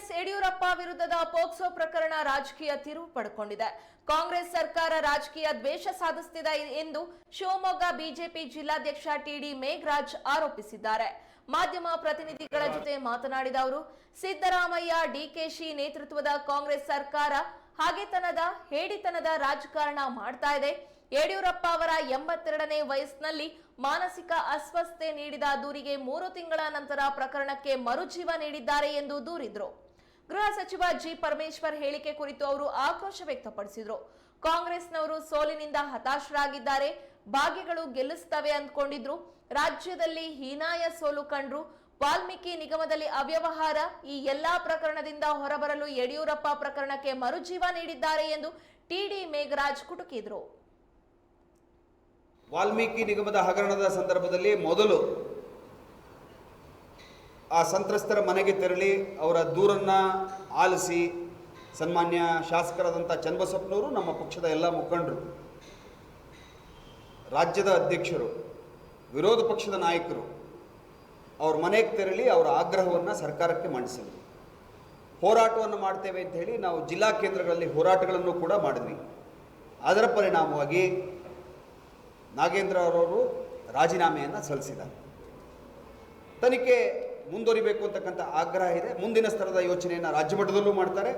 BS Yediyurappa ವಿರುದ್ಧದ POCSO ಪ್ರಕರಣ ರಾಜಕೀಯ ತಿರುವು ಪಡ್ಕೊಂಡಿದೆ. ಕಾಂಗ್ರೆಸ್ ಸರ್ಕಾರ ರಾಜಕೀಯ ದ್ವೇಷ ಸಾಧಿಸುತ್ತಿದೆ ಎಂದು ಶಿವಮೊಗ್ಗ ಬಿಜೆಪಿ ಜಿಲ್ಲಾಧ್ಯಕ್ಷ ಟಿಡಿ ಮೇಘರಾಜ್ ಆರೋಪಿಸಿದ್ದಾರೆ. ಮಾಧ್ಯಮ ಪ್ರತಿನಿಧಿಗಳ ಜೊತೆ ಮಾತನಾಡಿದ ಅವರು ಸಿದ್ದರಾಮಯ್ಯ ಡಿಕೆಶಿ ನೇತೃತ್ವದ ಕಾಂಗ್ರೆಸ್ ಸರ್ಕಾರ ಹಾಗೆತನದ ಹೇಡಿತನದ ರಾಜಕಾರಣ ಮಾಡ್ತಾ ಇದೆ. ಯಡಿಯೂರಪ್ಪ ಅವರ ಎಂಬತ್ತೆರಡನೇ ವಯಸ್ಸಿನಲ್ಲಿ ಮಾನಸಿಕ ಅಸ್ವಸ್ಥತೆ ನೀಡಿದ ದೂರಿಗೆ ಮೂರು ತಿಂಗಳ ನಂತರ ಪ್ರಕರಣಕ್ಕೆ ಮರುಜೀವ ನೀಡಿದ್ದಾರೆ ಎಂದು ದೂರಿದ್ರು. ಗೃಹ ಸಚಿವ ಜಿ ಪರಮೇಶ್ವರ್ ಹೇಳಿಕೆ ಕುರಿತು ಅವರು ಆಕ್ರೋಶ ವ್ಯಕ್ತಪಡಿಸಿದ್ರು. ಕಾಂಗ್ರೆಸ್ನವರು ಸೋಲಿನಿಂದ ಹತಾಶರಾಗಿದ್ದಾರೆ, ಭಾಗ್ಯಗಳು ಗೆಲ್ಲಿಸ್ತವೆ ಅಂದ್ಕೊಂಡಿದ್ರು. ರಾಜ್ಯದಲ್ಲಿ ಹೀನಾಯ ಸೋಲು ಕಂಡ್ರು. ವಾಲ್ಮೀಕಿ ನಿಗಮದಲ್ಲಿ ಅವ್ಯವಹಾರ, ಈ ಎಲ್ಲಾ ಪ್ರಕರಣದಿಂದ ಹೊರಬರಲು ಯಡಿಯೂರಪ್ಪ ಪ್ರಕರಣಕ್ಕೆ ಮರುಜೀವ ನೀಡಿದ್ದಾರೆ ಎಂದು ಟಿಡಿ ಮೇಘರಾಜ್ ಕುಟುಕಿದ್ರು. ವಾಲ್ಮೀಕಿ ನಿಗಮದ ಹಗರಣದ ಸಂದರ್ಭದಲ್ಲಿ ಮೊದಲು ಆ ಸಂತ್ರಸ್ತರ ಮನೆಗೆ ತೆರಳಿ ಅವರ ದೂರನ್ನು ಆಲಿಸಿ ಸನ್ಮಾನ್ಯ ಶಾಸಕರಾದಂಥ ಚನ್ನಬಸಪ್ಪನವರು ನಮ್ಮ ಪಕ್ಷದ ಎಲ್ಲ ಮುಖಂಡರು, ರಾಜ್ಯದ ಅಧ್ಯಕ್ಷರು, ವಿರೋಧ ಪಕ್ಷದ ನಾಯಕರು, ಅವ್ರ ಮನೆಗೆ ತೆರಳಿ ಅವರ ಆಗ್ರಹವನ್ನು ಸರ್ಕಾರಕ್ಕೆ ಮಂಡಿಸಿದರು ಹೋರಾಟವನ್ನು ಮಾಡ್ತೇವೆ ಅಂತ ಹೇಳಿ ನಾವು ಜಿಲ್ಲಾ ಕೇಂದ್ರಗಳಲ್ಲಿ ಹೋರಾಟಗಳನ್ನು ಕೂಡ ಮಾಡಿದ್ವಿ. ಅದರ ಪರಿಣಾಮವಾಗಿ ನಾಗೇಂದ್ರ ಅವರವರು ರಾಜೀನಾಮೆಯನ್ನು ಸಲ್ಲಿಸಿದ್ದಾರೆ. ತನಿಖೆ ಮುಂದುವರಿಬೇಕು ಅಂತಕ್ಕಂಥ ಆಗ್ರಹ ಇದೆ. ಮುಂದಿನ ಸ್ತರದ ಯೋಚನೆಯನ್ನು ರಾಜ್ಯ ಮಟ್ಟದಲ್ಲೂ ಮಾಡ್ತಾರೆ.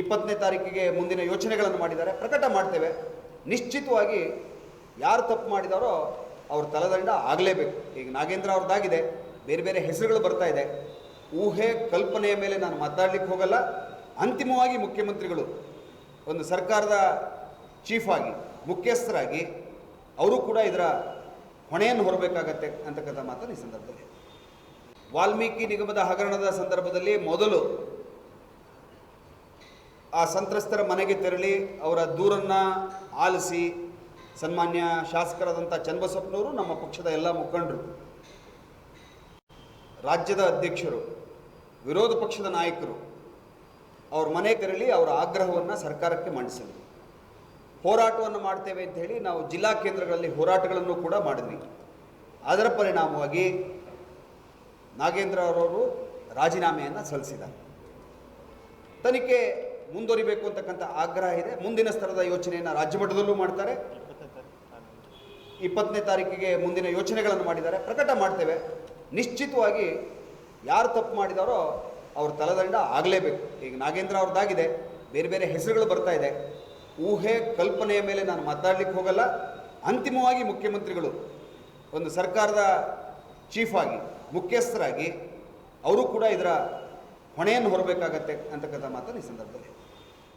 ಇಪ್ಪತ್ತನೇ ತಾರೀಕಿಗೆ ಮುಂದಿನ ಯೋಚನೆಗಳನ್ನು ಮಾಡಿದ್ದಾರೆ. ಪ್ರಕಟ ಮಾಡ್ತೇವೆ. ನಿಶ್ಚಿತವಾಗಿ ಯಾರು ತಪ್ಪು ಮಾಡಿದಾರೋ ಅವ್ರ ತಲೆದಂಡ ಆಗಲೇಬೇಕು. ಈಗ ನಾಗೇಂದ್ರ ಅವ್ರದ್ದಾಗಿದೆ ಬೇರೆ ಬೇರೆ ಹೆಸರುಗಳು ಬರ್ತಾ ಇದೆ. ಊಹೆ, ಕಲ್ಪನೆಯ ಮೇಲೆ ನಾನು ಮಾತಾಡ್ಲಿಕ್ಕೆ ಹೋಗಲ್ಲ. ಅಂತಿಮವಾಗಿ ಮುಖ್ಯಮಂತ್ರಿಗಳು ಒಂದು ಸರ್ಕಾರದ ಚೀಫ್ ಆಗಿ, ಮುಖ್ಯಸ್ಥರಾಗಿ, ಅವರು ಕೂಡ ಇದರ ಹೊಣೆಯನ್ನು ಹೊರಬೇಕಾಗತ್ತೆ ಅಂತಕ್ಕಂಥ ಮಾತನ್ನು ಈ ಸಂದರ್ಭದಲ್ಲಿ. ವಾಲ್ಮೀಕಿ ನಿಗಮದ ಹಗರಣದ ಸಂದರ್ಭದಲ್ಲಿ ಮೊದಲು ಆ ಸಂತ್ರಸ್ತರ ಮನೆಗೆ ತೆರಳಿ ಅವರ ದೂರನ್ನು ಆಲಿಸಿ ಸನ್ಮಾನ್ಯ ಶಾಸಕರಾದಂಥ ಚನ್ನಬಸಪ್ಪನವರು ನಮ್ಮ ಪಕ್ಷದ ಎಲ್ಲ ಮುಖಂಡರು, ರಾಜ್ಯದ ಅಧ್ಯಕ್ಷರು, ವಿರೋಧ ಪಕ್ಷದ ನಾಯಕರು, ಅವ್ರ ಮನೆ ತೆರಳಿ ಅವರ ಆಗ್ರಹವನ್ನು ಸರ್ಕಾರಕ್ಕೆ ಮಂಡಿಸಿದರು ಹೋರಾಟವನ್ನು ಮಾಡ್ತೇವೆ ಅಂತ ಹೇಳಿ ನಾವು ಜಿಲ್ಲಾ ಕೇಂದ್ರಗಳಲ್ಲಿ ಹೋರಾಟಗಳನ್ನು ಕೂಡ ಮಾಡಿದ್ವಿ. ಅದರ ಪರಿಣಾಮವಾಗಿ ನಾಗೇಂದ್ರ ಅವರವರು ರಾಜೀನಾಮೆಯನ್ನು ಸಲ್ಲಿಸಿದ್ದಾರೆ. ತನಿಖೆ ಮುಂದುವರಿಬೇಕು ಅಂತಕ್ಕಂಥ ಆಗ್ರಹ ಇದೆ. ಮುಂದಿನ ಸ್ತರದ ಯೋಚನೆಯನ್ನು ರಾಜ್ಯ ಮಟ್ಟದಲ್ಲೂ ಮಾಡ್ತಾರೆ. ಇಪ್ಪತ್ತನೇ ತಾರೀಕಿಗೆ ಮುಂದಿನ ಯೋಚನೆಗಳನ್ನು ಮಾಡಿದ್ದಾರೆ. ಪ್ರಕಟ ಮಾಡ್ತೇವೆ. ನಿಶ್ಚಿತವಾಗಿ ಯಾರು ತಪ್ಪು ಮಾಡಿದಾರೋ ಅವ್ರ ತಲೆದಂಡ ಆಗಲೇಬೇಕು. ಈಗ ನಾಗೇಂದ್ರ ಅವ್ರದ್ದಾಗಿದೆ. ಬೇರೆ ಬೇರೆ ಹೆಸರುಗಳು ಬರ್ತಾ ಇದೆ. ಊಹೆ ಕಲ್ಪನೆಯ ಮೇಲೆ ನಾನು ಮಾತಾಡ್ಲಿಕ್ಕೆ ಹೋಗಲ್ಲ. ಅಂತಿಮವಾಗಿ ಮುಖ್ಯಮಂತ್ರಿಗಳು ಒಂದು ಸರ್ಕಾರದ ಚೀಫ್ ಆಗಿ ಮುಖ್ಯಸ್ಥರಾಗಿ, ಅವರು ಕೂಡ ಇದರ ಹೊಣೆಯನ್ನು ಹೊರಬೇಕಾಗತ್ತೆ ಅಂತಕ್ಕಂಥ ಮಾತನ್ನು ಈ ಸಂದರ್ಭದಲ್ಲಿ.